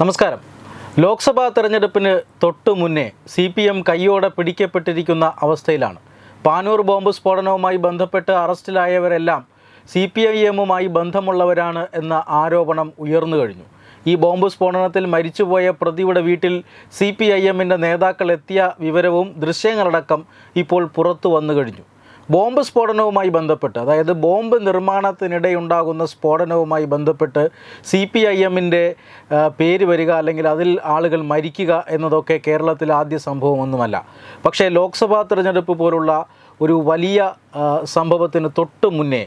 നമസ്കാരം. ലോക്സഭാ തെരഞ്ഞെടുപ്പിന് തൊട്ടു മുന്നേ സി പി എം കൈയോടെ പിടിക്കപ്പെട്ടിരിക്കുന്ന അവസ്ഥയിലാണ്. പാനൂർ ബോംബ് സ്ഫോടനവുമായി ബന്ധപ്പെട്ട് അറസ്റ്റിലായവരെല്ലാം സി പി ഐ എമ്മുമായി ബന്ധമുള്ളവരാണ് എന്ന ആരോപണം ഉയർന്നു കഴിഞ്ഞു. ഈ ബോംബ് സ്ഫോടനത്തിൽ മരിച്ചുപോയ പ്രതിയുടെ വീട്ടിൽ സി പി ഐ എമ്മിന്റെ നേതാക്കൾ എത്തിയ വിവരവും ദൃശ്യങ്ങളടക്കം ഇപ്പോൾ പുറത്തു വന്നു കഴിഞ്ഞു. ബോംബ് സ്ഫോടനവുമായി ബന്ധപ്പെട്ട് അതായത് ബോംബ് നിർമ്മാണത്തിനിടെ ഉണ്ടാകുന്ന സ്ഫോടനവുമായി ബന്ധപ്പെട്ട് സി പി ഐ എമ്മിന്റെ പേര് വരിക അല്ലെങ്കിൽ അതിൽ ആളുകൾ മരിക്കുക എന്നതൊക്കെ കേരളത്തിൽ ആദ്യ സംഭവമൊന്നുമല്ല. പക്ഷേ ലോക്സഭാ തിരഞ്ഞെടുപ്പ് പോലുള്ള ഒരു വലിയ സംഭവത്തിന് തൊട്ട് മുന്നേ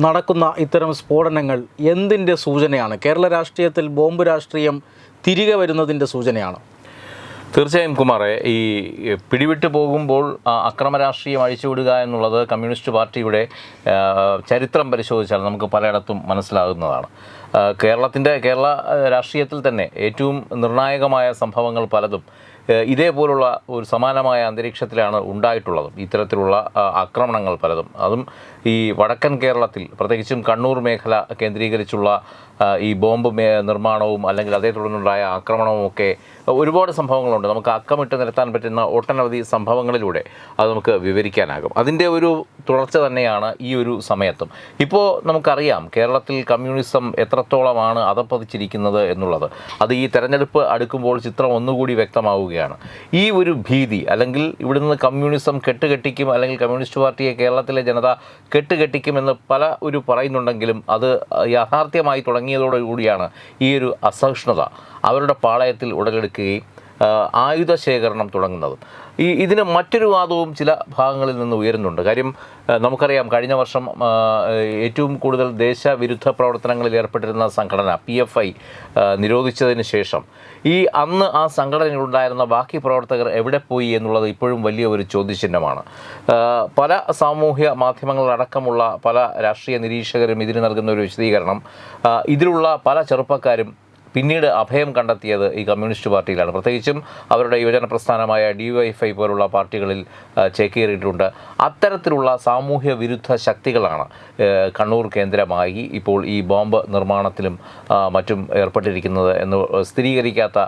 നടക്കുന്ന ഇത്തരം സ്ഫോടനങ്ങൾ എന്തിന്റെ സൂചനയാണ്? കേരള രാഷ്ട്രീയത്തിൽ ബോംബ് രാഷ്ട്രീയം തിരികെ വരുന്നതിന്റെ സൂചനയാണ്? തീർച്ചയായും കുമാറെ ഈ പിടിവിട്ട് പോകുമ്പോൾ അക്രമ രാഷ്ട്രീയം അഴിച്ചുവിടുക എന്നുള്ളത് കമ്മ്യൂണിസ്റ്റ് പാർട്ടിയുടെ ചരിത്രം പരിശോധിച്ചാൽ നമുക്ക് പലയിടത്തും മനസ്സിലാകുന്നതാണ്. കേരളത്തിന്റെ കേരള രാഷ്ട്രീയത്തിൽ തന്നെ ഏറ്റവും നിർണായകമായ സംഭവങ്ങൾ പലതും ഇതേപോലുള്ള ഒരു സമാനമായ അന്തരീക്ഷത്തിലാണ് ഉണ്ടായിട്ടുള്ളതും. ഇത്തരത്തിലുള്ള ആക്രമണങ്ങൾ പലതും. അതും ഈ വടക്കൻ കേരളത്തിൽ പ്രത്യേകിച്ചും കണ്ണൂർ മേഖല കേന്ദ്രീകരിച്ചുള്ള ഈ ബോംബ് നിർമ്മാണവും അല്ലെങ്കിൽ അതേ തുടർന്നുണ്ടായ ആക്രമണവും ഒക്കെ ഒരുപാട് സംഭവങ്ങളുണ്ട്. നമുക്ക് അക്കമിട്ട് നിരത്താൻ പറ്റുന്ന ഒട്ടനവധി സംഭവങ്ങളിലൂടെ അത് നമുക്ക് വിവരിക്കാനാകും. അതിന്റെ ഒരു തുടർച്ച തന്നെയാണ് ഈ ഒരു സമയത്തും. ഇപ്പോൾ നമുക്കറിയാം കേരളത്തിൽ കമ്മ്യൂണിസം എത്രത്തോളമാണ് അതപ്പതിച്ചിരിക്കുന്നത് എന്നുള്ളത്. അത് ഈ തെരഞ്ഞെടുപ്പ് അടുക്കുമ്പോൾ ചിത്രം ഒന്നുകൂടി വ്യക്തമാവുകയാണ്. ഈ ഒരു ഭീതി അല്ലെങ്കിൽ ഇവിടെ നിന്ന് കമ്മ്യൂണിസം കെട്ടുകെട്ടിക്കും അല്ലെങ്കിൽ കമ്മ്യൂണിസ്റ്റ് പാർട്ടിയെ കേരളത്തിലെ ജനത കെട്ടുകെട്ടിക്കുമെന്ന് പല ഒരു പറയുന്നുണ്ടെങ്കിലും അത് യാഥാർത്ഥ്യമായി തുടങ്ങിയതോടുകൂടിയാണ് ഈ ഒരു അസഹിഷ്ണുത. അവരുടെ പാളയത്തിൽ ഉടലെടുക്കുകയും ആയുധ ശേഖരണം തുടങ്ങുന്നത് ഈ ഇതിന് മറ്റൊരു വാദവും ചില ഭാഗങ്ങളിൽ നിന്ന് ഉയരുന്നുണ്ട്. കാര്യം നമുക്കറിയാം കഴിഞ്ഞ വർഷം ഏറ്റവും കൂടുതൽ ദേശവിരുദ്ധ പ്രവർത്തനങ്ങളിൽ ഏർപ്പെട്ടിരുന്ന സംഘടന പി എഫ് ഐ നിരോധിച്ചതിന് ശേഷം ഈ അന്ന് ആ സംഘടനയിലുണ്ടായിരുന്ന ബാക്കി പ്രവർത്തകർ എവിടെ പോയി എന്നുള്ളത് ഇപ്പോഴും വലിയ ഒരു ചോദ്യചിഹ്നമാണ്. പല സാമൂഹ്യ മാധ്യമങ്ങളടക്കമുള്ള പല രാഷ്ട്രീയ നിരീക്ഷകരും ഇതിന് നൽകുന്ന ഒരു വിശദീകരണം ഇതിലുള്ള പല ചെറുപ്പക്കാരും പിന്നീട് അഭയം കണ്ടെത്തിയത് ഈ കമ്മ്യൂണിസ്റ്റ് പാർട്ടിയിലാണ്. പ്രത്യേകിച്ചും അവരുടെ യുവജന പ്രസ്ഥാനമായ ഡി വൈ എഫ് ഐ പോലുള്ള പാർട്ടികളിൽ ചേക്കേറിയിട്ടുണ്ട്. അത്തരത്തിലുള്ള സാമൂഹ്യ വിരുദ്ധ ശക്തികളാണ് കണ്ണൂർ കേന്ദ്രമായി ഇപ്പോൾ ഈ ബോംബ് നിർമ്മാണത്തിലും മറ്റും ഏർപ്പെട്ടിരിക്കുന്നത് എന്ന് സ്ഥിരീകരിക്കാത്ത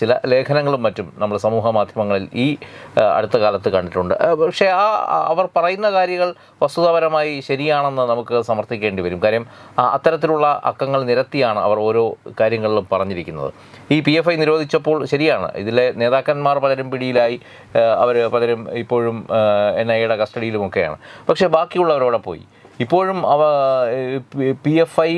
ചില ലേഖനങ്ങളും മറ്റും നമ്മൾ സമൂഹ മാധ്യമങ്ങളിൽ ഈ അടുത്ത കാലത്ത് കണ്ടിട്ടുണ്ട്. പക്ഷേ ആ അവർ പറയുന്ന കാര്യങ്ങൾ വസ്തുതാപരമായി ശരിയാണെന്ന് നമുക്ക് സമർത്ഥിക്കേണ്ടി വരും. കാര്യം അത്തരത്തിലുള്ള അക്കങ്ങൾ നിരത്തിയാണ് അവർ ഓരോ കാര്യങ്ങളിലും പറഞ്ഞിരിക്കുന്നത്. ഈ പി എഫ് ഐ നിരോധിച്ചപ്പോൾ ശരിയാണ്. ഇതിലെ നേതാക്കന്മാർ പലരും പിടിയിലായി. അവർ പലരും ഇപ്പോഴും എൻ ഐ എയുടെ കസ്റ്റഡിയിലുമൊക്കെയാണ്. പക്ഷേ ബാക്കിയുള്ളവരവിടെ പോയി. ഇപ്പോഴും അവ പി എഫ് ഐ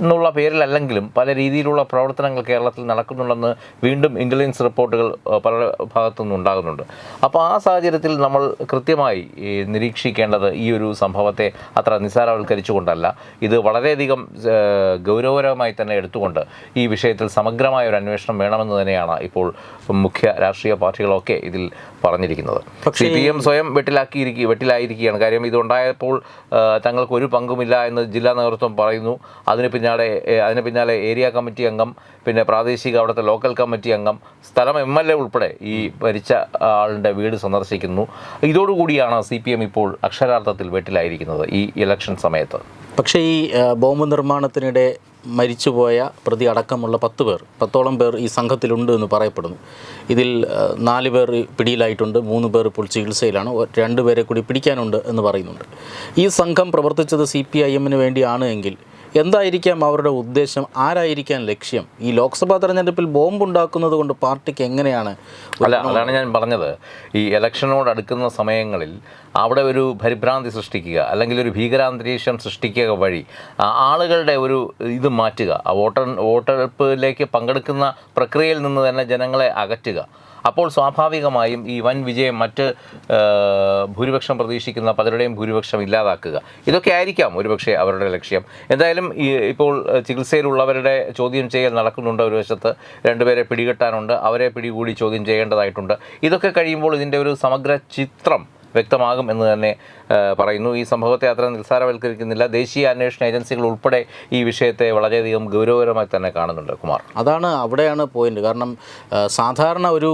എന്നുള്ള പേരിലല്ലെങ്കിലും പല രീതിയിലുള്ള പ്രവർത്തനങ്ങൾ കേരളത്തിൽ നടക്കുന്നുണ്ടെന്ന് വീണ്ടും ഇന്റലിജൻസ് റിപ്പോർട്ടുകൾ പല ഭാഗത്തുനിന്നും ഉണ്ടാകുന്നുണ്ട്. അപ്പോൾ ആ സാഹചര്യത്തിൽ നമ്മൾ കൃത്യമായി നിരീക്ഷിക്കേണ്ടത് ഈ ഒരു സംഭവത്തെ അത്ര നിസ്സാരവൽക്കരിച്ചുകൊണ്ടല്ല. ഇത് വളരെയധികം ഗൗരവകരമായി തന്നെ എടുത്തുകൊണ്ട് ഈ വിഷയത്തിൽ സമഗ്രമായ ഒരു അന്വേഷണം വേണമെന്ന് തന്നെയാണ് ഇപ്പോൾ മുഖ്യ രാഷ്ട്രീയ പാർട്ടികളൊക്കെ ഇതിൽ പറഞ്ഞിരിക്കുന്നത്. സി പി എം സ്വയം വെട്ടിലാക്കിയിരിക്കുക വെട്ടിലായിരിക്കുകയാണ്. കാര്യം ഇതുണ്ടായപ്പോൾ തങ്ങൾക്ക് ഒരു പങ്കുമില്ല എന്ന് ജില്ലാ നേതൃത്വം പറയുന്നു. അതിന് പിന്നാലെ അതിന് പിന്നാലെ ഏരിയ കമ്മിറ്റി അംഗം പിന്നെ പ്രാദേശിക അവിടുത്തെ ലോക്കൽ കമ്മിറ്റി അംഗം സ്ഥലം എം എൽ എ ഉൾപ്പെടെ ഈ മരിച്ച ആളുടെ വീട് സന്ദർശിക്കുന്നു. ഇതോടുകൂടിയാണ് സി പി എം ഇപ്പോൾ അക്ഷരാർത്ഥത്തിൽ വെട്ടിലായിരിക്കുന്നത് ഈ ഇലക്ഷൻ സമയത്ത്. പക്ഷേ ഈ ബോംബ് നിർമ്മാണത്തിനിടെ മരിച്ചുപോയ പ്രതി അടക്കമുള്ള പത്ത് പേർ പത്തോളം പേർ ഈ സംഘത്തിലുണ്ട് എന്ന് പറയപ്പെടുന്നു. ഇതിൽ നാല് പേർ പിടിയിലായിട്ടുണ്ട് മൂന്ന് പേർ ഇപ്പോൾ ചികിത്സയിലാണ് രണ്ട് പേരെ കൂടി പിടിക്കാനുണ്ട് എന്ന് പറയുന്നുണ്ട്. ഈ സംഘം പ്രവർത്തിച്ചത് സി പി ഐ എമ്മിന് വേണ്ടിയാണ് എങ്കിൽ എന്തായിരിക്കാം അവരുടെ ഉദ്ദേശം? ആരായിരിക്കാം ലക്ഷ്യം? ഈ ലോക്സഭാ തെരഞ്ഞെടുപ്പിൽ ബോംബ് ഉണ്ടാക്കുന്നത് കൊണ്ട് പാർട്ടിക്ക് എങ്ങനെയാണ് അല്ല അതാണ് ഞാൻ പറഞ്ഞത്. ഈ ഇലക്ഷനോട് അടുക്കുന്ന സമയങ്ങളിൽ അവിടെ ഒരു പരിഭ്രാന്തി സൃഷ്ടിക്കുക അല്ലെങ്കിൽ ഒരു ഭീകരാന്തരീക്ഷം സൃഷ്ടിക്കുക വഴി ആളുകളുടെ ഒരു ഇത് മാറ്റുക വോട്ടർ വോട്ടെടുപ്പിലേക്ക് പങ്കെടുക്കുന്ന പ്രക്രിയയിൽ നിന്ന് തന്നെ ജനങ്ങളെ അകറ്റുക. അപ്പോൾ സ്വാഭാവികമായും ഈ വൻ വിജയം മറ്റ് ഭൂരിപക്ഷം പ്രതീക്ഷിക്കുന്ന പലരുടെയും ഭൂരിപക്ഷം ഇല്ലാതാക്കുക. ഇതൊക്കെ ആയിരിക്കാം ഒരുപക്ഷെ അവരുടെ ലക്ഷ്യം. എന്തായാലും ഈ ഇപ്പോൾ ചികിത്സയിലുള്ളവരുടെ ചോദ്യം ചെയ്യൽ നടക്കുന്നുണ്ട് ഒരു വശത്ത്. രണ്ടുപേരെ പിടികെട്ടാനുണ്ട്. അവരെ പിടികൂടി ചോദ്യം ചെയ്യേണ്ടതായിട്ടുണ്ട്. ഇതൊക്കെ കഴിയുമ്പോൾ ഇതിന്റെ ഒരു സമഗ്ര ചിത്രം വ്യക്തമാകും എന്ന് തന്നെ പറയുന്നു. ഈ സംഭവത്തെ അത്ര നിസ്സാരവൽക്കരിക്കുന്നില്ല. ദേശീയ അന്വേഷണ ഏജൻസികൾ ഉൾപ്പെടെ ഈ വിഷയത്തെ വളരെയധികം ഗൗരവകരമായി തന്നെ കാണുന്നുണ്ട് കുമാർ. അതാണ് അവിടെയാണ് പോയിന്റ് കാരണം സാധാരണ ഒരു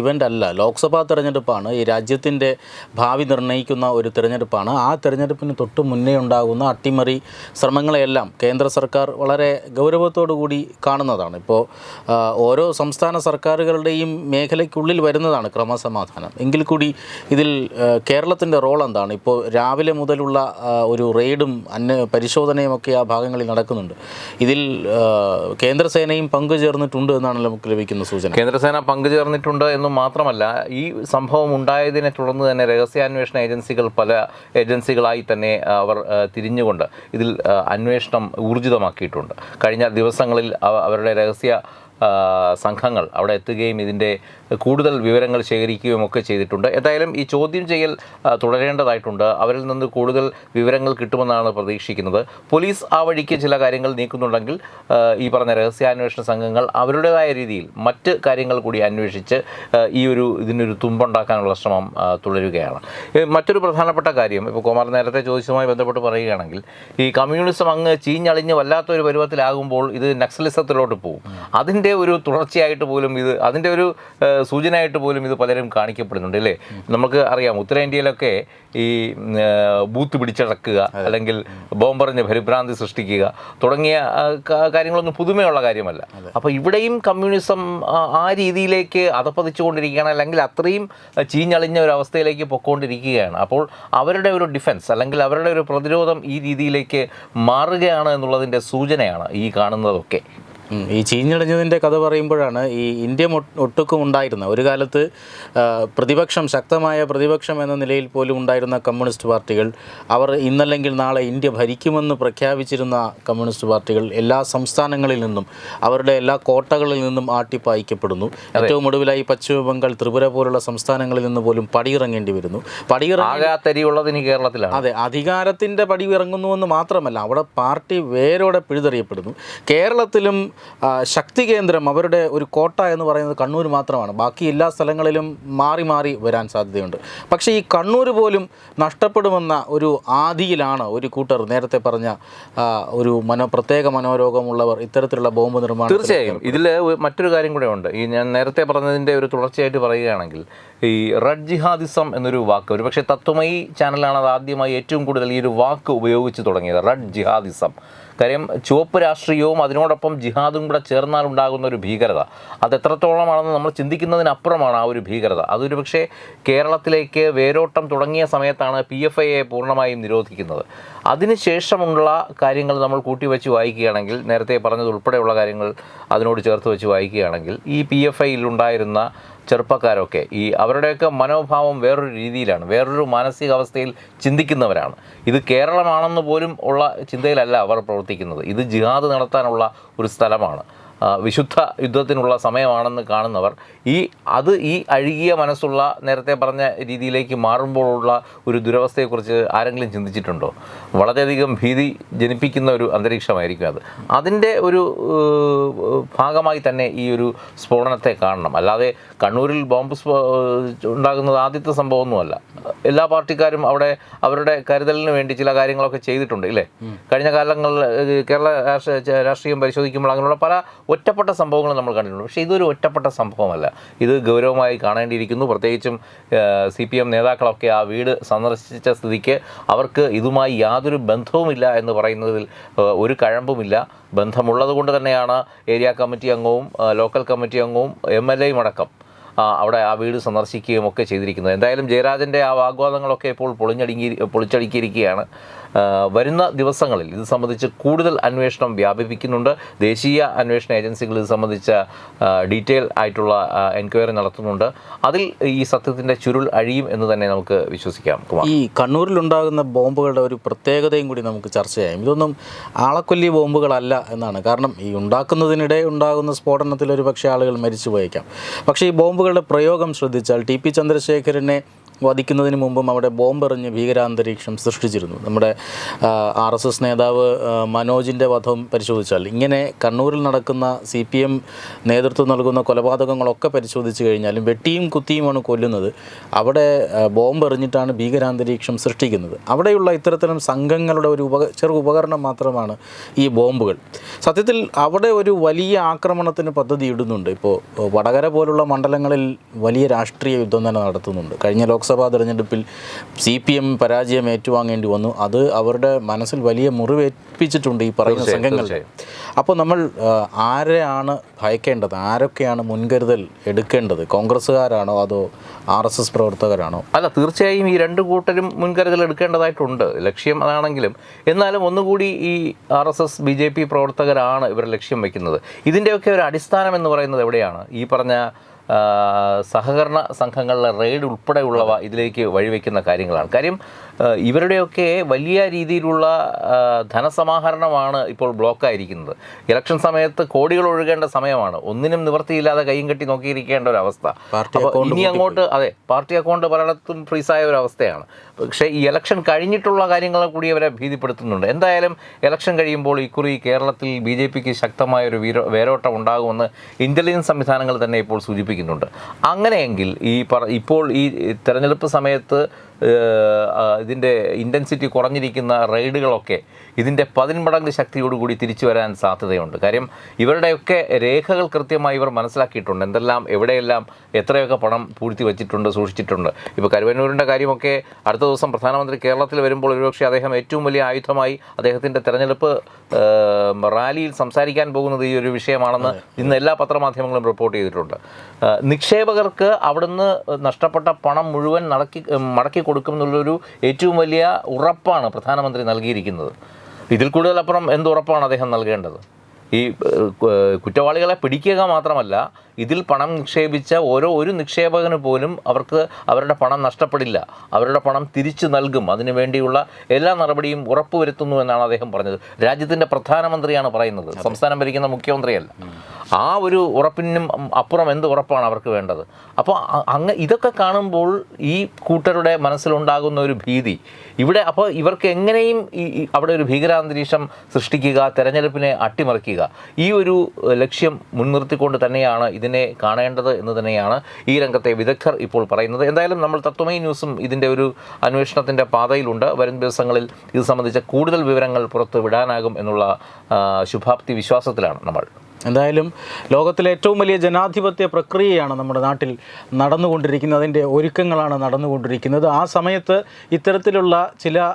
ഇവന്റ് അല്ല. ലോക്സഭാ തെരഞ്ഞെടുപ്പാണ്. ഈ രാജ്യത്തിന്റെ ഭാവി നിർണയിക്കുന്ന ഒരു തിരഞ്ഞെടുപ്പാണ്. ആ തെരഞ്ഞെടുപ്പിന് തൊട്ട് മുന്നേ ഉണ്ടാകുന്ന അട്ടിമറി ശ്രമങ്ങളെയെല്ലാം കേന്ദ്ര സർക്കാർ വളരെ ഗൗരവത്തോടു കൂടി കാണുന്നതാണ്. ഇപ്പോൾ ഓരോ സംസ്ഥാന സർക്കാരുകളുടെയും മേഖലയ്ക്കുള്ളിൽ വരുന്നതാണ് ക്രമസമാധാനം. എങ്കിൽ കൂടി ഇതിൽ കേരളത്തിന്റെ റോൾ എന്താണ്? ഇപ്പോൾ രാവിലെ മുതലുള്ള ഒരു റെയ്ഡും അന്വ പരിശോധനയും ഒക്കെ ആ ഭാഗങ്ങളിൽ നടക്കുന്നുണ്ട്. ഇതിൽ കേന്ദ്രസേനയും പങ്കുചേർന്നിട്ടുണ്ട് എന്നാണ് നമുക്ക് ലഭിക്കുന്ന സൂചന. കേന്ദ്രസേന പങ്കുചേർന്നിട്ടുണ്ട് എന്ന് മാത്രമല്ല ഈ സംഭവം ഉണ്ടായതിനെ തുടർന്ന് തന്നെ രഹസ്യാന്വേഷണ ഏജൻസികൾ പല ഏജൻസികളായി തന്നെ അവർ തിരിഞ്ഞുകൊണ്ട് ഇതിൽ അന്വേഷണം ഊർജിതമാക്കിയിട്ടുണ്ട്. കഴിഞ്ഞ ദിവസങ്ങളിൽ അവരുടെ രഹസ്യ സംഘങ്ങൾ അവിടെ എത്തുകയും ഇതിന്റെ കൂടുതൽ വിവരങ്ങൾ ശേഖരിക്കുകയും ഒക്കെ ചെയ്തിട്ടുണ്ട്. എന്തായാലും ഈ ചോദ്യം ചെയ്യൽ തുടരേണ്ടതായിട്ടുണ്ട്. അവരിൽ നിന്ന് കൂടുതൽ വിവരങ്ങൾ കിട്ടുമെന്നാണ് പ്രതീക്ഷിക്കുന്നത്. പോലീസ് ആ വഴിക്ക് ചില കാര്യങ്ങൾ നീക്കുന്നുണ്ടെങ്കിൽ ഈ പറഞ്ഞ രഹസ്യാന്വേഷണ സംഘങ്ങൾ അവരുടേതായ രീതിയിൽ മറ്റ് കാര്യങ്ങൾ കൂടി അന്വേഷിച്ച് ഈ ഒരു ഇതിനൊരു തുമ്പുണ്ടാക്കാനുള്ള ശ്രമം തുടരുകയാണ്. മറ്റൊരു പ്രധാനപ്പെട്ട കാര്യം ഇപ്പോൾ കുമാർ നേരത്തെ ചോദിച്ചതുമായി ബന്ധപ്പെട്ട് പറയുകയാണെങ്കിൽ ഈ കമ്മ്യൂണിസം അങ്ങ് ചീഞ്ഞളിഞ്ഞ് വല്ലാത്തൊരു പരുവത്തിലാകുമ്പോൾ ഇത് നക്സലിസത്തിലോട്ട് പോകും അതിന്റെ ഒരു തുടർച്ചയായിട്ട് പോലും ഇത് അതിന്റെ ഒരു സൂചനയായിട്ട് പോലും ഇത് പലരും കാണിക്കപ്പെടുന്നുണ്ട് അല്ലേ? നമുക്ക് അറിയാം ഉത്തരേന്ത്യയിലൊക്കെ ഈ ബൂത്ത് പിടിച്ചടക്കുക അല്ലെങ്കിൽ ബോംബറിഞ്ഞ് പരിഭ്രാന്തി സൃഷ്ടിക്കുക തുടങ്ങിയ കാര്യങ്ങളൊന്നും പുതുമയുള്ള കാര്യമല്ല. അപ്പോൾ ഇവിടെയും കമ്മ്യൂണിസം ആ, രീതിയിലേക്ക് അതപ്പതിച്ചുകൊണ്ടിരിക്കുകയാണ് അല്ലെങ്കിൽ അത്രയും ചീഞ്ഞളിഞ്ഞ ഒരു അവസ്ഥയിലേക്ക് പൊക്കോണ്ടിരിക്കുകയാണ്. അപ്പോൾ അവരുടെ ഒരു ഡിഫൻസ് അല്ലെങ്കിൽ അവരുടെ ഒരു പ്രതിരോധം ഈ രീതിയിലേക്ക് മാറുകയാണ് എന്നുള്ളതിന്റെ സൂചനയാണ് ഈ കാണുന്നതൊക്കെ. ഈ ചീഞ്ഞടഞ്ഞതിന്റെ കഥ പറയുമ്പോഴാണ് ഈ ഇന്ത്യ ഒട്ടുക്കും ഉണ്ടായിരുന്ന ഒരു കാലത്ത് പ്രതിപക്ഷം ശക്തമായ പ്രതിപക്ഷം എന്ന നിലയിൽ പോലും ഉണ്ടായിരുന്ന കമ്മ്യൂണിസ്റ്റ് പാർട്ടികൾ അവർ ഇന്നല്ലെങ്കിൽ നാളെ ഇന്ത്യ ഭരിക്കുമെന്ന് പ്രഖ്യാപിച്ചിരുന്ന കമ്മ്യൂണിസ്റ്റ് പാർട്ടികൾ എല്ലാ സംസ്ഥാനങ്ങളിൽ നിന്നും അവരുടെ എല്ലാ കോട്ടകളിൽ നിന്നും ആട്ടിപ്പായിക്കപ്പെടുന്നു ഏറ്റവും ഒടുവിലായി പശ്ചിമ ബംഗാൾ ത്രിപുര പോലുള്ള സംസ്ഥാനങ്ങളിൽ നിന്ന് പോലും പടിയിറങ്ങേണ്ടി വരുന്നു. പടിയിറങ്ങി ആകെ ആ കേരളത്തിലാണ്. അതെ അധികാരത്തിന്റെ പടി ഇറങ്ങുന്നുവെന്ന് മാത്രമല്ല അവിടെ പാർട്ടി വേരോടെ പിഴുതെറിയപ്പെടുന്നു. കേരളത്തിലും ശക്തി കേന്ദ്രം അവരുടെ ഒരു കോട്ട എന്ന് പറയുന്നത് കണ്ണൂർ മാത്രമാണ്. ബാക്കി എല്ലാ സ്ഥലങ്ങളിലും മാറി മാറി വരാൻ സാധ്യതയുണ്ട്. പക്ഷേ ഈ കണ്ണൂർ പോലും നഷ്ടപ്പെടുമെന്ന ഒരു ആധിയിലാണ് ഒരു കൂട്ടർ നേരത്തെ പറഞ്ഞ ഒരു മനോ പ്രത്യേക മനോരോഗമുള്ളവർ ഇത്തരത്തിലുള്ള ബോംബ് നിർമ്മാണം തീർച്ചയായും. ഇതിൽ മറ്റൊരു കാര്യം കൂടെ ഉണ്ട്. ഈ ഞാൻ നേരത്തെ പറഞ്ഞതിന്റെ ഒരു തുടർച്ചയായിട്ട് പറയുകയാണെങ്കിൽ ഈ റഡ് ജിഹാദിസം എന്നൊരു വാക്ക് ഒരു പക്ഷേ തത്വമയി ചാനലാണ് അത് ആദ്യമായി ഏറ്റവും കൂടുതൽ ഈ ഒരു വാക്ക് ഉപയോഗിച്ച് തുടങ്ങിയത്. റഡ് ജിഹാദിസം. കാര്യം ചുവപ്പ് രാഷ്ട്രീയവും അതിനോടൊപ്പം ജിഹാദും കൂടെ ചേർന്നാൽ ഉണ്ടാകുന്ന ഒരു ഭീകരത. അത് എത്രത്തോളമാണെന്ന് നമ്മൾ ചിന്തിക്കുന്നതിനപ്പുറമാണ് ആ ഒരു ഭീകരത. അതൊരു പക്ഷേ കേരളത്തിലേക്ക് വേരോട്ടം തുടങ്ങിയ സമയത്താണ് പി എഫ് ഐയെ പൂർണമായും നിരോധിക്കുന്നത്. അതിനുശേഷമുള്ള കാര്യങ്ങൾ നമ്മൾ കൂട്ടിവെച്ച് വായിക്കുകയാണെങ്കിൽ നേരത്തെ പറഞ്ഞതുൾപ്പെടെയുള്ള കാര്യങ്ങൾ അതിനോട് ചേർത്ത് വെച്ച് വായിക്കുകയാണെങ്കിൽ ഈ പി എഫ് ഐയിൽ ഉണ്ടായിരുന്ന ചെറുപ്പക്കാരൊക്കെ ഈ അവരുടെയൊക്കെ മനോഭാവം വേറൊരു രീതിയിലാണ് വേറൊരു മാനസികാവസ്ഥയിൽ ചിന്തിക്കുന്നവരാണ്. ഇത് കേരളമാണെന്ന് പോലും ഉള്ള ചിന്തയിലല്ല അവർ പ്രവർത്തിക്കുന്നത്. ഇത് ജിഹാദ് നടത്താനുള്ള ഒരു സ്ഥലമാണ്. വിശുദ്ധ യുദ്ധത്തിനുള്ള സമയമാണെന്ന് കാണുന്നവർ ഈ അത് ഈ അഴുകിയ മനസ്സുള്ള നേരത്തെ പറഞ്ഞ രീതിയിലേക്ക് മാറുമ്പോഴുള്ള ഒരു ദുരവസ്ഥയെക്കുറിച്ച് ആരെങ്കിലും ചിന്തിച്ചിട്ടുണ്ടോ? വളരെയധികം ഭീതി ജനിപ്പിക്കുന്ന ഒരു അന്തരീക്ഷമായിരിക്കും അത്. അതിന്റെ ഒരു ഭാഗമായി തന്നെ ഈ ഒരു സ്ഫോടനത്തെ കാണണം. അല്ലാതെ കണ്ണൂരിൽ ബോംബ് ഉണ്ടാകുന്നത് ആദ്യത്തെ സംഭവമൊന്നുമല്ല. എല്ലാ പാർട്ടിക്കാരും അവിടെ അവരുടെ കരുതലിന് വേണ്ടി ചില കാര്യങ്ങളൊക്കെ ചെയ്തിട്ടുണ്ട് ഇല്ലേ? കഴിഞ്ഞ കാലങ്ങളിൽ കേരള രാഷ്ട്രീയ പരിശോധിക്കുമ്പോൾ അങ്ങനെയുള്ള പല ഒറ്റപ്പെട്ട സംഭവങ്ങൾ നമ്മൾ കണ്ടിട്ടുണ്ട്. പക്ഷേ ഇതൊരു ഒറ്റപ്പെട്ട സംഭവമല്ല. ഇത് ഗൗരവമായി കാണേണ്ടിയിരിക്കുന്നു. പ്രത്യേകിച്ചും സി പി എം നേതാക്കളൊക്കെ ആ വീട് സന്ദർശിച്ച സ്ഥിതിക്ക് അവർക്ക് ഇതുമായി യാതൊരു ബന്ധവുമില്ല എന്ന് പറയുന്നതിൽ ഒരു കഴമ്പുമില്ല. ബന്ധമുള്ളത് കൊണ്ട് തന്നെയാണ് ഏരിയ കമ്മിറ്റി അംഗവും ലോക്കൽ കമ്മിറ്റി അംഗവും എം എൽ എയും അടക്കം അവിടെ ആ വീട് സന്ദർശിക്കുകയും ഒക്കെ ചെയ്തിരിക്കുന്നത്. എന്തായാലും ജയരാജന്റെ ആ വാഗ്വാദങ്ങളൊക്കെ ഇപ്പോൾ പൊളിഞ്ഞടുങ്ങി പൊളിച്ചടുക്കിയിരിക്കുകയാണ്. വരുന്ന ദിവസങ്ങളിൽ ഇത് സംബന്ധിച്ച് കൂടുതൽ അന്വേഷണം വ്യാപിപ്പിക്കുന്നുണ്ട്. ദേശീയ അന്വേഷണ ഏജൻസികൾ ഇത് സംബന്ധിച്ച ഡീറ്റെയിൽ ആയിട്ടുള്ള എൻക്വയറി നടത്തുന്നുണ്ട്. അതിൽ ഈ സത്യത്തിന്റെ ചുരുൾ അഴിയും എന്ന് തന്നെ നമുക്ക് വിശ്വസിക്കാം. ഈ കണ്ണൂരിലുണ്ടാകുന്ന ബോംബുകളുടെ ഒരു പ്രത്യേകതയും കൂടി നമുക്ക് ചർച്ച ചെയ്യാം ഇതൊന്നും ആളക്കൊല്ലി ബോംബുകളല്ല എന്നാണ്. കാരണം ഈ ഉണ്ടാക്കുന്നതിനിടെ ഉണ്ടാകുന്ന സ്ഫോടനത്തിൽ ഒരു പക്ഷേ ആളുകൾ മരിച്ചു പോയേക്കാം പക്ഷേ ഈ ബോംബുകളുടെ പ്രയോഗം ശ്രദ്ധിച്ചാൽ ടി പി ചന്ദ്രശേഖരനെ വധിക്കുന്നതിന് മുമ്പും അവിടെ ബോംബെറിഞ്ഞ് ഭീകരാന്തരീക്ഷം സൃഷ്ടിച്ചിരുന്നു. നമ്മുടെ ആർ എസ് എസ് നേതാവ് മനോജിന്റെ വധം പരിശോധിച്ചാൽ ഇങ്ങനെ കണ്ണൂരിൽ നടക്കുന്ന സി പി എം നേതൃത്വം നൽകുന്ന കൊലപാതകങ്ങളൊക്കെ പരിശോധിച്ച് കഴിഞ്ഞാലും വെട്ടിയും കുത്തിയുമാണ് കൊല്ലുന്നത്. അവിടെ ബോംബെറിഞ്ഞിട്ടാണ് ഭീകരാന്തരീക്ഷം സൃഷ്ടിക്കുന്നത്. അവിടെയുള്ള ഇത്തരത്തിലും സംഘങ്ങളുടെ ഒരു ഉപക ചെറു ഉപകരണം മാത്രമാണ് ഈ ബോംബുകൾ. സത്യത്തിൽ അവിടെ ഒരു വലിയ ആക്രമണത്തിന് പദ്ധതി ഇടുന്നുണ്ട്. ഇപ്പോൾ വടകര പോലുള്ള മണ്ഡലങ്ങളിൽ വലിയ രാഷ്ട്രീയ യുദ്ധം തന്നെ നടത്തുന്നുണ്ട്. കഴിഞ്ഞ ലോക്സഭാ തെരഞ്ഞെടുപ്പിൽ സി പി എം പരാജയം ഏറ്റുവാങ്ങേണ്ടി വന്നു. അത് അവരുടെ മനസ്സിൽ വലിയ മുറിവേൽപ്പിച്ചിട്ടുണ്ട് ഈ പറയുന്ന സംഘങ്ങൾ. അപ്പോൾ നമ്മൾ ആരെയാണ് ഭയക്കേണ്ടത്? ആരൊക്കെയാണ് മുൻകരുതൽ എടുക്കേണ്ടത്? കോൺഗ്രസ്സുകാരാണോ അതോ ആർ എസ് എസ് പ്രവർത്തകരാണോ? അല്ല തീർച്ചയായും ഈ രണ്ട് കൂട്ടരും മുൻകരുതൽ എടുക്കേണ്ടതായിട്ടുണ്ട്. ലക്ഷ്യം അതാണെങ്കിലും എന്നാലും ഒന്നുകൂടി ഈ R S S B J P പ്രവർത്തകരാണ് ഇവർ ലക്ഷ്യം വയ്ക്കുന്നത് ഇതിന്റെയൊക്കെ ഒരു അടിസ്ഥാനം എന്ന് പറയുന്നത് എവിടെയാണ്? ഈ പറഞ്ഞ സഹകരണ സംഘങ്ങളിലെ റെയ്ഡ് ഉൾപ്പെടെയുള്ളവ ഇതിലേക്ക് വഴിവെക്കുന്ന കാര്യങ്ങളാണ്. കാര്യം ഇവരുടെയൊക്കെ വലിയ രീതിയിലുള്ള ധനസമാഹരണമാണ് ഇപ്പോൾ ബ്ലോക്കായിരിക്കുന്നത്. ഇലക്ഷൻ സമയത്ത് കോടികൾ ഒഴുകേണ്ട സമയമാണ്. ഒന്നിനും നിവൃത്തിയില്ലാതെ കൈയും കെട്ടി നോക്കിയിരിക്കേണ്ട ഒരു അവസ്ഥ അപ്പോൾ ഇനി അങ്ങോട്ട് അതെ പാർട്ടി അക്കൗണ്ട് പലയിടത്തും ഫ്രീസായ ഒരു അവസ്ഥയാണ്. പക്ഷേ ഈ ഇലക്ഷൻ കഴിഞ്ഞിട്ടുള്ള കാര്യങ്ങളെ കൂടി അവരെ ഭീതിപ്പെടുത്തുന്നുണ്ട്. എന്തായാലും ഇലക്ഷൻ കഴിയുമ്പോൾ ഇക്കുറി കേരളത്തിൽ ബി ജെ പിക്ക് ശക്തമായ ഒരു വീരോ വേരോട്ടം ഉണ്ടാകുമെന്ന് ഇന്റലിജൻസ് സംവിധാനങ്ങൾ തന്നെ ഇപ്പോൾ സൂചിപ്പിക്കുന്നുണ്ട് അങ്ങനെയെങ്കിൽ ഈ പറ ഇപ്പോൾ ഈ തെരഞ്ഞെടുപ്പ് സമയത്ത് ഇതിന്റെ ഇന്റൻസിറ്റി കുറഞ്ഞിരിക്കുന്ന റെയ്ഡുകളൊക്കെ ഇതിന്റെ പതിന്മടങ്ങ് ശക്തിയോടുകൂടി തിരിച്ചു വരാൻ സാധ്യതയുണ്ട്. കാര്യം ഇവരുടെയൊക്കെ രേഖകൾ കൃത്യമായി ഇവർ മനസ്സിലാക്കിയിട്ടുണ്ട്. എന്തെല്ലാം എവിടെയെല്ലാം എത്രയൊക്കെ പണം പൂഴ്ത്തി വച്ചിട്ടുണ്ട് സൂക്ഷിച്ചിട്ടുണ്ട്. ഇപ്പോൾ കരുവന്നൂരിന്റെ കാര്യമൊക്കെ അടുത്ത ദിവസം പ്രധാനമന്ത്രി കേരളത്തിൽ വരുമ്പോൾ ഒരുപക്ഷെ അദ്ദേഹം ഏറ്റവും വലിയ ആയുധമായി അദ്ദേഹത്തിന്റെ തെരഞ്ഞെടുപ്പ് റാലിയിൽ സംസാരിക്കാൻ പോകുന്നത് ഈ ഒരു വിഷയമാണെന്ന് ഇന്ന് എല്ലാ പത്രമാധ്യമങ്ങളും റിപ്പോർട്ട് ചെയ്തിട്ടുണ്ട്. നിക്ഷേപകർക്ക് അവിടുന്ന് നഷ്ടപ്പെട്ട പണം മുഴുവൻ നടക്കി മടക്കി കൊടുക്കും എന്നുള്ളൊരു ഏറ്റവും വലിയ ഉറപ്പാണ് പ്രധാനമന്ത്രി നൽകിയിരിക്കുന്നത്. ഇതിൽ കൂടുതൽ അപ്പുറം എന്ത് ഉറപ്പാണ് അദ്ദേഹം നൽകേണ്ടത്? ഈ കുറ്റവാളികളെ പിടിക്കുക മാത്രമല്ല ഇതിൽ പണം നിക്ഷേപിച്ച ഓരോ ഒരു നിക്ഷേപകന് പോലും അവർക്ക് അവരുടെ പണം നഷ്ടപ്പെടില്ല. അവരുടെ പണം തിരിച്ചു നൽകും. അതിനു വേണ്ടിയുള്ള എല്ലാ നടപടിയും ഉറപ്പുവരുത്തുന്നു എന്നാണ് അദ്ദേഹം പറഞ്ഞത്. രാജ്യത്തിന്റെ പ്രധാനമന്ത്രിയാണ് പറയുന്നത്. സംസ്ഥാനം ഭരിക്കുന്ന മുഖ്യമന്ത്രിയല്ല. ആ ഒരു ഉറപ്പിനും അപ്പുറം എന്ത് ഉറപ്പാണ് അവർക്ക് വേണ്ടത്? അപ്പോൾ അങ്ങ് ഇതൊക്കെ കാണുമ്പോൾ ഈ കൂട്ടരുടെ മനസ്സിലുണ്ടാകുന്ന ഒരു ഭീതി. ഇവിടെ അപ്പോൾ ഇവർക്ക് എങ്ങനെയും ഈ ഈ അവിടെ ഒരു ഭീകരാന്തരീക്ഷം സൃഷ്ടിക്കുക തെരഞ്ഞെടുപ്പിനെ അട്ടിമറിക്കുക ഈ ഒരു ലക്ഷ്യം മുൻനിർത്തിക്കൊണ്ട് തന്നെയാണ് ഇതിനെ കാണേണ്ടത് എന്ന് തന്നെയാണ് ഈ രംഗത്തെ വിദഗ്ധർ ഇപ്പോൾ പറയുന്നത്. എന്തായാലും നമ്മൾ തത്വമൈ ന്യൂസും ഇതിന്റെ ഒരു അന്വേഷണത്തിന്റെ പാതയിലുണ്ട്. വരും ദിവസങ്ങളിൽ ഇത് സംബന്ധിച്ച കൂടുതൽ വിവരങ്ങൾ പുറത്ത് വിടാനാകും എന്നുള്ള ശുഭാപ്തി വിശ്വാസത്തിലാണ് നമ്മൾ. എന്തായാലും ലോകത്തിലെ ഏറ്റവും വലിയ ജനാധിപത്യ പ്രക്രിയയാണ് നമ്മുടെ നാട്ടിൽ നടന്നുകൊണ്ടിരിക്കുന്നത്. അതിന്റെ ഒരുക്കങ്ങളാണ് നടന്നുകൊണ്ടിരിക്കുന്നത്. ആ സമയത്ത് ഇത്തരത്തിലുള്ള ചില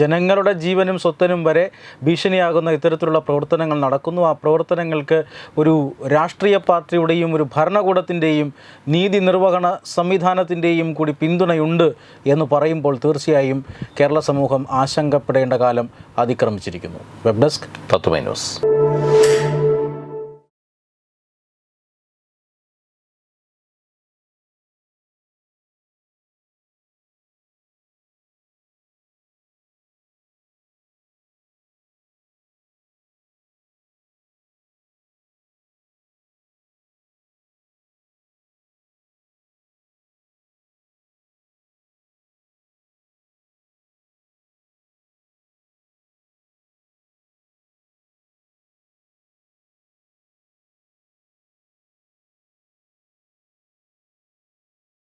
ജനങ്ങളുടെ ജീവനും സ്വത്തനും വരെ ഭീഷണിയാകുന്ന ഇത്തരത്തിലുള്ള പ്രവർത്തനങ്ങൾ നടക്കുന്നു. ആ പ്രവർത്തനങ്ങൾക്ക് ഒരു രാഷ്ട്രീയ പാർട്ടിയുടെയും ഒരു ഭരണകൂടത്തിന്റെയും നീതി നിർവഹണ സംവിധാനത്തിന്റെയും കൂടി പിന്തുണയുണ്ട് എന്ന് പറയുമ്പോൾ തീർച്ചയായും കേരള സമൂഹം ആശങ്കപ്പെടേണ്ട കാലം അതിക്രമിച്ചിരിക്കുന്നു. Web desk Tattvamayi news.